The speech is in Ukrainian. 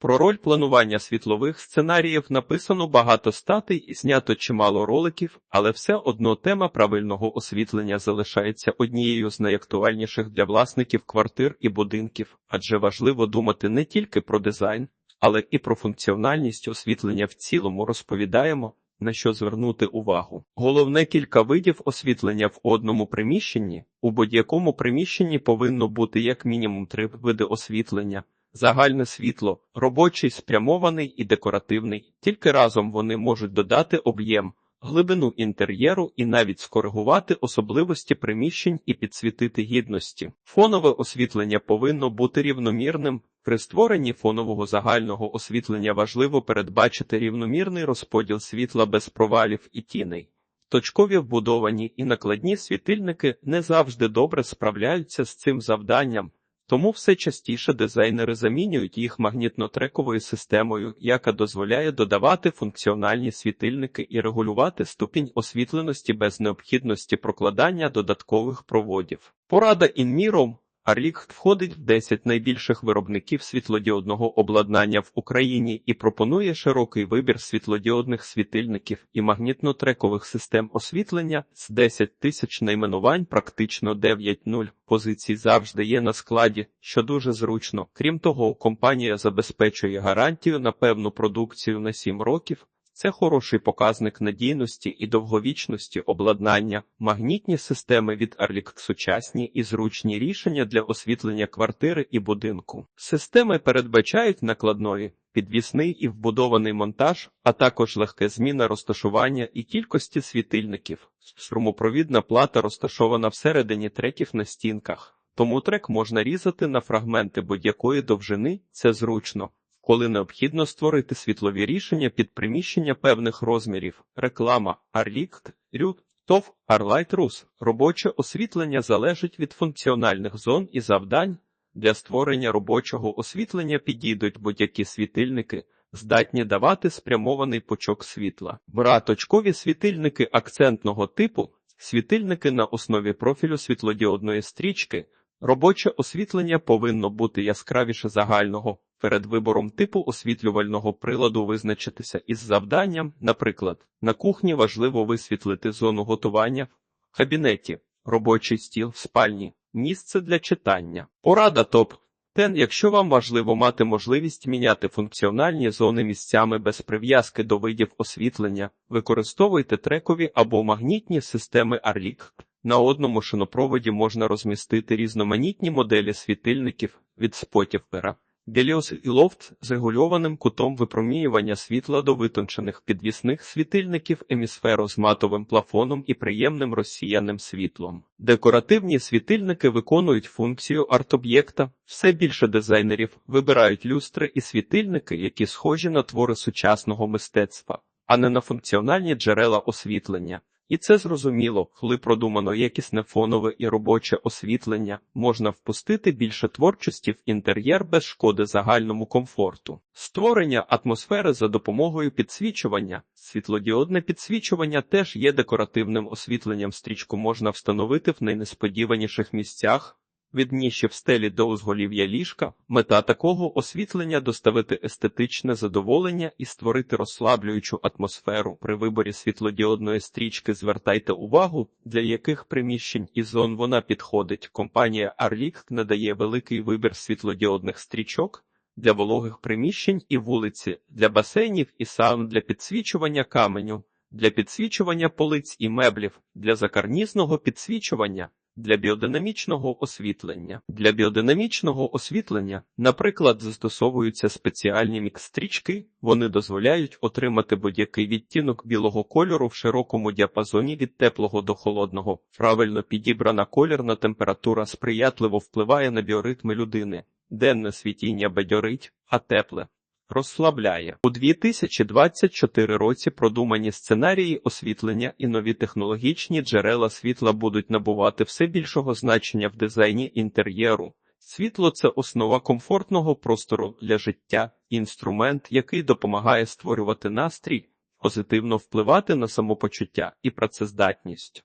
Про роль планування світлових сценаріїв написано багато статей і знято чимало роликів, але все одно тема правильного освітлення залишається однією з найактуальніших для власників квартир і будинків, адже важливо думати не тільки про дизайн, але і про функціональність освітлення в цілому розповідаємо. На що звернути увагу? Головне кілька видів освітлення в одному приміщенні. У будь-якому приміщенні повинно бути як мінімум три види освітлення: загальне світло, робочий, спрямований і декоративний. Тільки разом вони можуть додати об'єм, глибину інтер'єру і навіть скоригувати особливості приміщень і підсвітити гідності. Фонове освітлення повинно бути рівномірним. При створенні фонового загального освітлення важливо передбачити рівномірний розподіл світла без провалів і тіней. Точкові вбудовані і накладні світильники не завжди добре справляються з цим завданням, тому все частіше дизайнери замінюють їх магнітно-трековою системою, яка дозволяє додавати функціональні світильники і регулювати ступінь освітленості без необхідності прокладання додаткових проводів. Порада інміром Arlicht входить в 10 найбільших виробників світлодіодного обладнання в Україні і пропонує широкий вибір світлодіодних світильників і магнітно-трекових систем освітлення з 10 тисяч найменувань, практично 9.0 позицій завжди є на складі, що дуже зручно. Крім того, компанія забезпечує гарантію на певну продукцію на 7 років. Це хороший показник надійності і довговічності обладнання, магнітні системи від Arlict сучасні і зручні рішення для освітлення квартири і будинку. Системи передбачають накладної, підвісний і вбудований монтаж, а також легке зміна розташування і кількості світильників. Струмопровідна плата розташована всередині треків на стінках, тому трек можна різати на фрагменти будь-якої довжини, це зручно коли необхідно створити світлові рішення під приміщення певних розмірів. Реклама Arlicht, Rю, ТОВ, Rus. Робоче освітлення залежить від функціональних зон і завдань. Для створення робочого освітлення підійдуть будь-які світильники, здатні давати спрямований пучок світла. Браточкові світильники акцентного типу, світильники на основі профілю світлодіодної стрічки. Робоче освітлення повинно бути яскравіше загального. Перед вибором типу освітлювального приладу визначитися із завданням, наприклад, на кухні важливо висвітлити зону готування, в кабінеті, робочий стіл спальні, місце для читання. Порада топ. Тен, якщо вам важливо мати можливість міняти функціональні зони місцями без прив'язки до видів освітлення, використовуйте трекові або магнітні системи Arlic. На одному шинопроводі можна розмістити різноманітні моделі світильників від спотів пера. Геліос і лофт з регульованим кутом випромінювання світла до витончених підвісних світильників емісферу з матовим плафоном і приємним розсіяним світлом. Декоративні світильники виконують функцію арт-об'єкта. Все більше дизайнерів вибирають люстри і світильники, які схожі на твори сучасного мистецтва, а не на функціональні джерела освітлення. І це зрозуміло, коли продумано якісне фонове і робоче освітлення, можна впустити більше творчості в інтер'єр без шкоди загальному комфорту. Створення атмосфери за допомогою підсвічування. Світлодіодне підсвічування теж є декоративним освітленням. Стрічку можна встановити в найнесподіваніших місцях. Від ніші в стелі до узголів'я ліжка мета такого освітлення доставити естетичне задоволення і створити розслаблюючу атмосферу. При виборі світлодіодної стрічки звертайте увагу, для яких приміщень і зон вона підходить. Компанія Arlic надає великий вибір світлодіодних стрічок для вологих приміщень і вулиці, для басейнів і саун для підсвічування каменю, для підсвічування полиць і меблів, для закарнізного підсвічування. Для біодинамічного освітлення. Для біодинамічного освітлення, наприклад, застосовуються спеціальні мікстрічки, вони дозволяють отримати будь-який відтінок білого кольору в широкому діапазоні від теплого до холодного. Правильно підібрана колірна температура сприятливо впливає на біоритми людини. Денне світіння бадьорить, а тепле розслабляє. У 2024 році продумані сценарії освітлення і нові технологічні джерела світла будуть набувати все більшого значення в дизайні інтер'єру. Світло це основа комфортного простору для життя, інструмент, який допомагає створювати настрій, позитивно впливати на самопочуття і працездатність.